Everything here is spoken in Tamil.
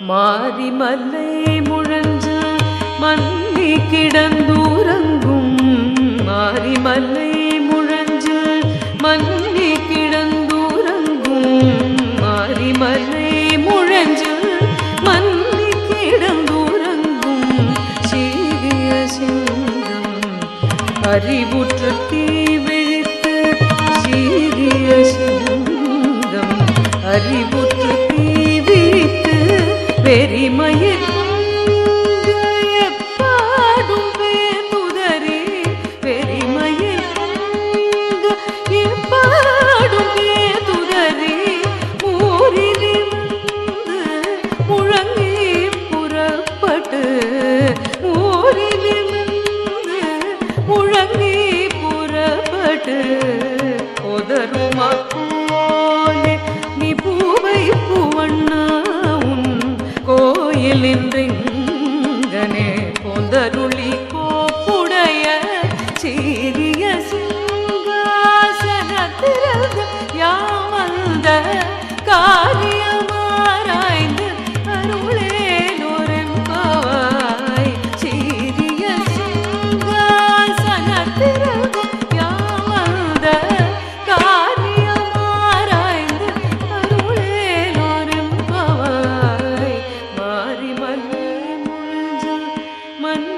மாரிமல்லை முழஞ்சு மன்னி கிடந்தூரங்கும். மாரிமல்லை முழஞ்சு மன்னி கிடந்தூரங்கும். மாரிமல்லை முழஞ்சு மன்னி கிடந்தூரங்கும். சீரிய சிங்கம் அறிவுற்று தீ விழித்து சீரிய சிங்கம் அறிவு வெறிமயிர் எப்பாடும் பேதுதறி வெறிமயிர் எப்பாடும் பேதுதறி ஊரிலிருந்து முழங்கி புறப்பட்டு ஊரிலிருந்து முழங்கி புறப்பட்டு. நின்றிங்கனே போந்தருளி கோப்புடைய சீ मन